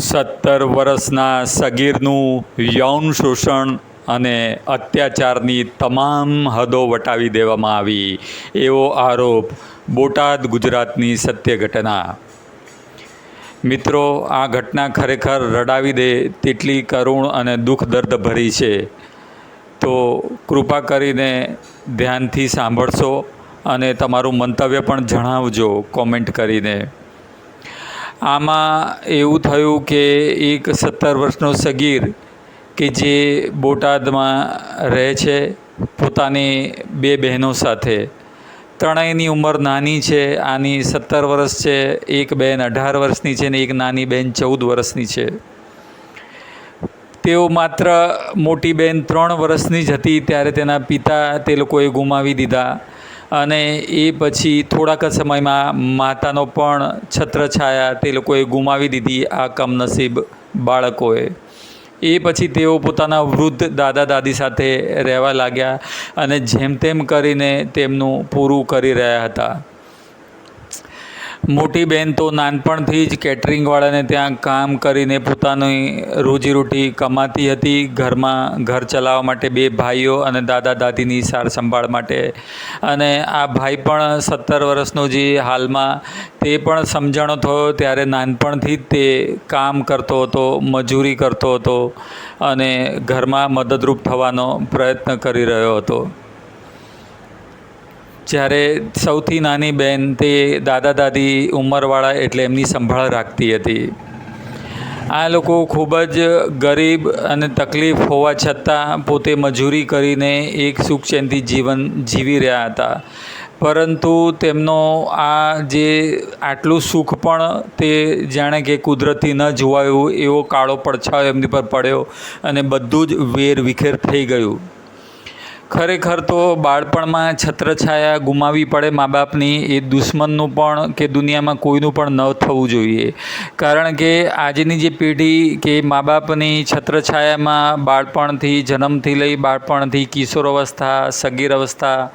સત્તર વર્ષના સગીરનું યૌન શોષણ અને અત્યાચારની તમામ હદો વટાવી દેવામાં આવી, એવો આરોપ બોટાદ ગુજરાતની સત્ય ઘટના મિત્રો, આ ઘટના ખરેખર રડાવી દે તેટલી કરુણ અને દુઃખ દર્દ ભરી છે. તો કૃપા કરીને ધ્યાનથી સાંભળશો અને તમારું મંતવ્ય પણ જણાવજો કોમેન્ટ કરીને. આમાં એવું થયું કે એક સત્તર વર્ષનો સગીર કે જે બોટાદમાં રહે છે, પોતાની બે બહેનો સાથે. ત્રણેયની ઉંમર નાની છે, આની સત્તર વર્ષ છે, એક બેન અઢાર વર્ષની છે ને એક નાની બહેન ચૌદ વર્ષની છે. તેઓ માત્ર મોટી બહેન ત્રણ વર્ષની જ હતી, ત્યારે તેના પિતા તે લોકોએ ગુમાવી દીધા. અને એ પછી થોડાક સમયમાં માતાનો પણ છત્રછાયા તે લોકોએ ગુમાવી દીધી આ કમનસીબ બાળકોએ. એ પછી તેઓ પોતાના વૃદ્ધ દાદા દાદી સાથે રહેવા લાગ્યા અને જેમ તેમ કરીને તેમનું પૂરું કરી રહ્યા હતા. મોટી બહેન તો નાનપણથી જ કેટરિંગવાળાને ત્યાં કામ કરીને પોતાની રોજીરોટી કમાતી હતી. ઘરમાં ઘર ચલાવવા માટે બે ભાઈઓ અને દાદા દાદીની સાર સંભાળ માટે. અને આ ભાઈ પણ સત્તર વર્ષનો જે હાલમાં તે પણ સમજણો થયો ત્યારે નાનપણથી જ તે કામ કરતો હતો, મજૂરી કરતો હતો અને ઘરમાં મદદરૂપ થવાનો પ્રયત્ન કરી રહ્યો હતો. જ્યારે સૌથી નાની બહેન તે દાદા દાદી ઉંમરવાળા એટલે એમની સંભાળ રાખતી હતી. આ લોકો ખૂબ જ ગરીબ અને તકલીફ હોવા છતાં પોતે મજૂરી કરીને એક સુખચેનથી જીવન જીવી રહ્યા હતા. પરંતુ તેમનો આ જે આટલું સુખ પણ તે જાણે કે કુદરતી ન જોવાયું એવો કાળો પડછાયો એમની પર પડ્યો અને બધું જ વેર વિખેર થઈ ગયું. ખરેખર તો બાળપણમાં છત્રછાયા ગુમાવી પડે મા બાપની એ દુશ્મનનું પણ કે દુનિયામાં કોઈનું પણ ન થવું જોઈએ. કારણ કે આજની જે પેઢી કે મા બાપની છત્રછાયામાં બાળપણથી જન્મથી લઈ બાળપણથી કિશોર અવસ્થા, સગીર અવસ્થા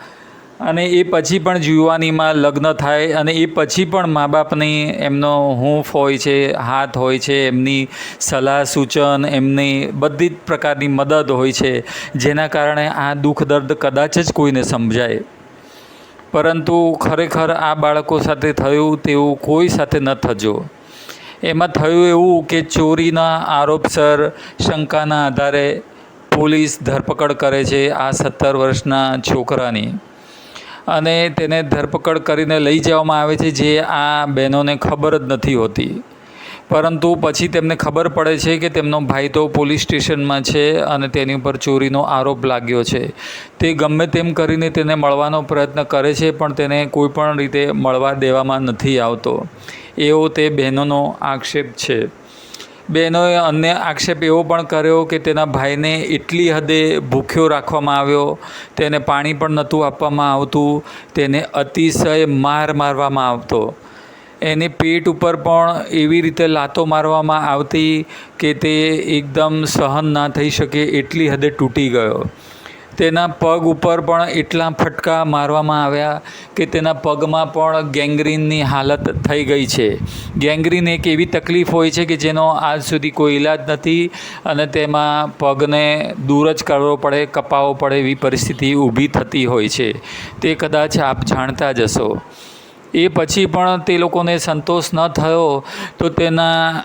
અને એ પછી પણ યુવાનીમાં લગ્ન થાય અને એ પછી પણ મા બાપની એમનો હૂંફ હોય છે, હાથ હોય છે, એમની સલાહ સૂચન, એમની બધી જ પ્રકારની મદદ હોય છે, જેના કારણે આ દુઃખ દર્દ કદાચ જ કોઈને સમજાય. પરંતુ ખરેખર આ બાળકો સાથે થયું તેવું કોઈ સાથે ન થજો. એમાં થયું એવું કે ચોરીના આરોપસર શંકાના આધારે પોલીસ ધરપકડ કરે છે આ સત્તર વર્ષના છોકરાની. અને તેને ધરપકડ કરીને લઈ જવામાં આવે છે, જે આ બહેનોને ખબર જ નથી હોતી. પરંતુ પછી તેમને ખબર પડે છે કે તેમનો ભાઈ તો પોલીસ સ્ટેશનમાં છે અને તેની ઉપર ચોરીનો આરોપ લાગ્યો છે. તે ગમે તેમ કરીને તેને મળવાનો પ્રયત્ન કરે છે, પણ તેને કોઈ પણ રીતે મળવા દેવામાં નથી આવતો. એવો તે બહેનોનો આક્ષેપ છે. બહેનોએ અન્ય આક્ષેપ એવો પણ કર્યો કે તેના ભાઈને એટલી હદે ભૂખ્યો રાખવામાં આવ્યો, તેને પાણી પણ નહોતું આપવામાં આવતું, તેને અતિશય માર મારવામાં આવતો. એને પેટ ઉપર પણ એવી રીતે લાતો મારવામાં આવતી કે તે એકદમ સહન ના થઈ શકે એટલી હદે તૂટી ગયો. તેના પગ ઉપર પણ એટલા ફટકા મારવામાં આવ્યા કે તેના પગમાં પણ ગેંગ્રીનની હાલત થઈ ગઈ છે. ગેંગ્રીન એક એવી તકલીફ હોય છે કે જેનો આજ સુધી કોઈ ઈલાજ નથી અને તેમાં પગને દૂર જ કરવો પડે કપાવવો પડે એવી પરિસ્થિતિ ઊભી થતી હોય છે. તે કદાચ આપ જાણતા જ હશો. એ પછી પણ તે લોકોને સંતોષ ન થયો તો તેના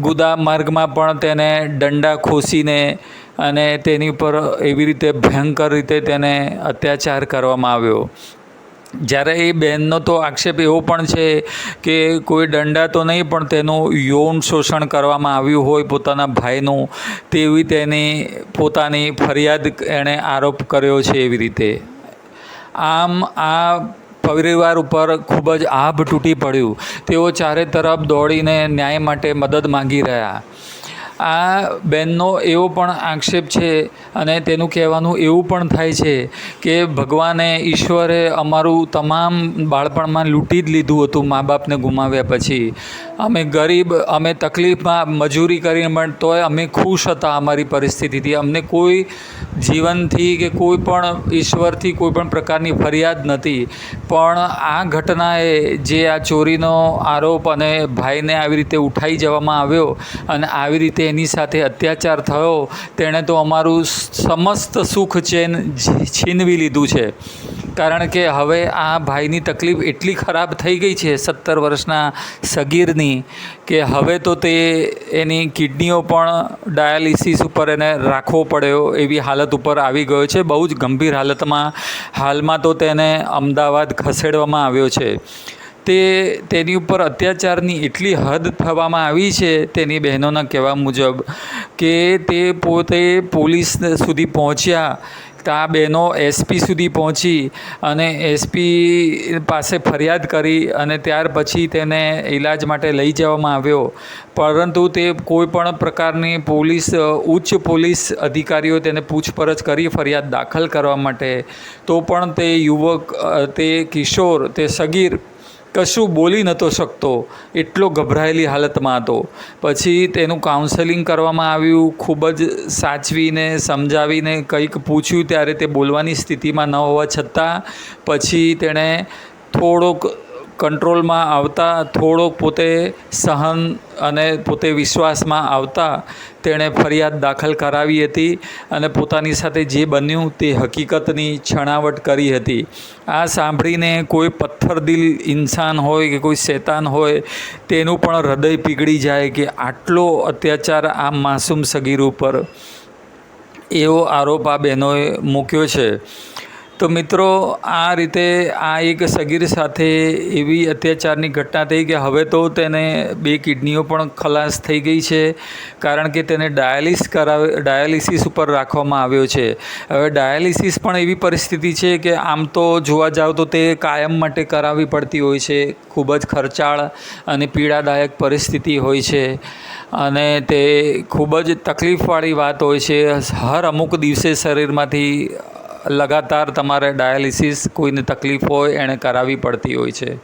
ગુદા માર્ગમાં પણ તેને દંડા ખોસીને અને તેની ઉપર એવી રીતે ભયંકર રીતે તેને અત્યાચાર કરવામાં આવ્યો. જ્યારે એ બહેનનો તો આક્ષેપ એવો પણ છે કે કોઈ દંડા તો નહીં, પણ તેનું યૌન શોષણ કરવામાં આવ્યું હોય પોતાના ભાઈનું, તેવી તેની પોતાની ફરિયાદ એણે આરોપ કર્યો છે એવી રીતે. આમ આ પરિવાર ઉપર ખૂબ જ આભ તૂટી પડ્યું. તેઓ ચારે તરફ દોડીને ન્યાય માટે મદદ માંગી રહ્યા. આ બેનનો એવો પણ આક્ષેપ છે અને તેનું કહેવાનું એવું પણ થાય છે કે ભગવાને ઈશ્વરે અમારું તમામ બાળપણમાં લૂંટી જ લીધું હતું મા બાપને ગુમાવ્યા પછી. અમે ગરીબ, અમે તકલીફમાં મજૂરી કરીને પણ તોય અમે ખુશ હતા અમારી પરિસ્થિતિથી. અમને કોઈ જીવનથી કે કોઈ પણ ઈશ્વરથી કોઈ પણ પ્રકારની ફરિયાદ નથી. પણ આ ઘટનાએ જે આ ચોરીનો આરોપ અને ભાઈને આવી રીતે ઉઠાઈ જવામાં આવ્યો અને આવી રીતે એની સાથે અત્યાચાર થયો, તેણે તો અમારું સમસ્ત સુખ ચેન છીનવી લીધું છે. કારણ કે હવે આ ભાઈની તકલીફ એટલી ખરાબ થઈ ગઈ છે સત્તર વર્ષના સગીરની, કે હવે તો તે એની કિડનીઓ પણ ડાયાલિસિસ ઉપર એને રાખવો પડ્યો એવી હાલત ઉપર આવી ગયો છે. બહુ જ ગંભીર હાલતમાં, હાલમાં તો તેને અમદાવાદ ખસેડવામાં આવ્યો છે. તે તેની ઉપર અત્યાચારની એટલી હદ થવામાં આવી છે તેની બહેનોના કહેવા મુજબ કે તે પોતે પોલીસ સુધી પહોંચ્યા આ બહેનો એસપી સુધી પહોંચી અને એસપી પાસે ફરિયાદ કરી અને ત્યાર પછી તેને ઈલાજ માટે લઈ જવામાં આવ્યો. પરંતુ તે કોઈ પણ પ્રકારની પોલીસ, ઉચ્ચ પોલીસ અધિકારીઓ તેને પૂછપરછ કરી ફરિયાદ દાખલ કરવા માટે. તો પણ તે યુવક તે કિશોર, તે સગીર કશું બોલી નહોતો શકતો. એટલો ગભરાયેલી હાલતમાં હતો. પછી તેનું કાઉન્સેલિંગ કરવામાં આવ્યું, ખૂબ જ સાચવીને, સમજાવીને કંઈક પૂછ્યું ત્યારે તે બોલવાની સ્થિતિમાં ન હોવા છતાં, પછી તેણે થોડોક કંટ્રોલમાં આવતા, થોડોક પોતે સહન અને પોતે વિશ્વાસમાં આવતા તેણે ફરિયાદ દાખલ કરાવી હતી અને પોતાની સાથે જે બન્યું તે હકીકતની છણાવટ કરી હતી. આ સાંભળીને કોઈ પથ્થરદિલ ઇન્સાન હોય કે કોઈ શેતાન હોય, તેનું પણ હૃદય પીગળી જાય કે આટલો અત્યાચાર આ માસૂમ સગીર ઉપર. એવો આરોપ આ બહેનોએ મૂક્યો છે. તો મિત્રો, આ રીતે આ એક સગીર સાથે એવી અત્યાચારની ઘટના થઈ કે હવે તો તેને બે કિડનીઓ પણ ખલાસ થઈ ગઈ છે, કારણ કે તેને ડાયાલિસ કરાવે, ડાયાલિસિસ ઉપર રાખવામાં આવ્યો છે. હવે ડાયાલિસિસ પણ એવી પરિસ્થિતિ છે કે આમ તો જોવા જાવ તો તે કાયમ માટે કરાવવી પડતી હોય છે, ખૂબ જ ખર્ચાળ અને પીડાદાયક પરિસ્થિતિ હોય છે. અને તે ખૂબ જ તકલીફવાળી વાત હોય છે, હર અમુક દિવસે શરીરમાંથી લગાતાર તમારે ડાયાલિસિસ કોઈને તકલીફ હોય, એણે કરાવવી પડતી હોય છે.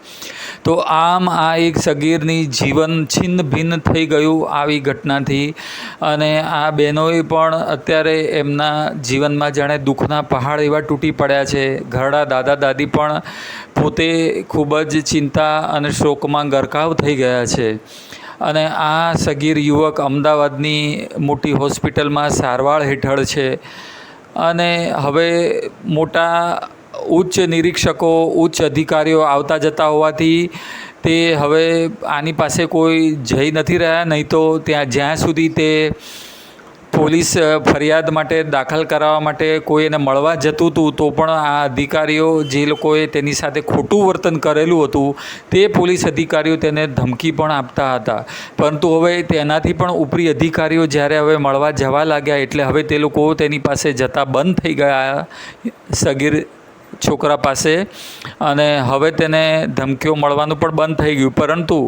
તો આમ આ એક સગીરની જીવન છિન્ન ભિન્ન થઈ ગયું આવી ઘટનાથી. અને આ બહેનોએ પણ અત્યારે એમના જીવનમાં જાણે દુઃખના પહાડ એવા તૂટી પડ્યા છે. ઘરડા દાદા દાદી પણ પોતે ખૂબ જ ચિંતા અને શોકમાં ગરકાવ થઈ ગયા છે. અને આ સગીર યુવક અમદાવાદની મોટી હોસ્પિટલમાં સારવાર હેઠળ છે. અને હવે મોટા ઉચ્ચ નિરીક્ષકો, ઉચ્ચ અધિકારીઓ આવતા જતા હોવાથી તે હવે આની પાસે કોઈ જઈ નથી રહ્યા, નહીં તો ત્યાં જ્યાં સુધી તે પોલીસ ફરિયાદ માટે દાખલ કરાવવા માટે કોઈ એને મળવા જતું હતું તો પણ આ અધિકારીઓ જે લોકોએ તેની સાથે ખોટું વર્તન કરેલું હતું, તે પોલીસ અધિકારીઓ તેને ધમકી પણ આપતા હતા. પરંતુ હવે તેનાથી પણ ઉપરી અધિકારીઓ જ્યારે હવે મળવા જવા લાગ્યા, એટલે હવે તે લોકો તેની પાસે જતા બંધ થઈ ગયા, સગીર છોકરા પાસે અને હવે તેને ધમકીઓ મળવાનું પણ બંધ થઈ ગયું. પરંતુ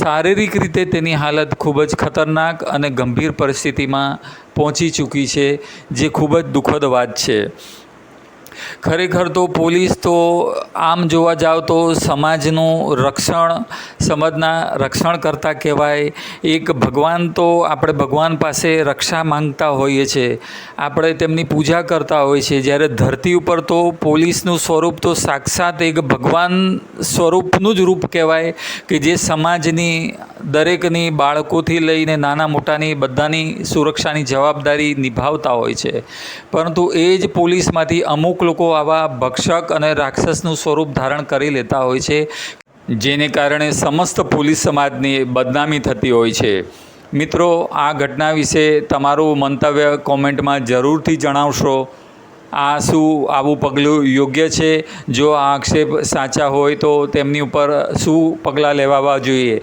શારીરિક રીતે તેની હાલત ખૂબ જ ખતરનાક અને ગંભીર પરિસ્થિતિમાં પહોંચી ચૂકી છે, જે ખૂબ જ દુઃખદ વાત છે. ખરેખર તો પોલીસ તો આમ જોવા જાવ તો સમાજનું રક્ષણ, સમાજના રક્ષણકર્તા કહેવાય. એક ભગવાન તો આપણે ભગવાન પાસે રક્ષા માંગતા હોઈએ છીએ આપણે તેમની પૂજા કરતા હોઈએ છીએ જ્યારે ધરતી ઉપર તો પોલીસનું સ્વરૂપ તો સાક્ષાત એક ભગવાન સ્વરૂપનું જ રૂપ કહેવાય કે જે સમાજની, દરેકની, બાળકોથી લઈને નાના મોટાની, બધાની સુરક્ષાની જવાબદારી નિભાવતા હોય છે. પરંતુ એ જ પોલીસમાંથી અમુક લોકો આવા ભક્ષક અને રાક્ષસનું સ્વરૂપ ધારણ કરી લેતા હોય છે, જેને કારણે સમસ્ત પોલીસ સમાજની બદનામી થતી હોય છે. મિત્રો, આ ઘટના વિશે તમારું મંતવ્ય કોમેન્ટમાં જરૂરથી જણાવશો. આ શું આવું પગલું યોગ્ય છે? જો આ આક્ષેપ સાચા હોય તો તેમની ઉપર શું પગલાં લેવાવા જોઈએ?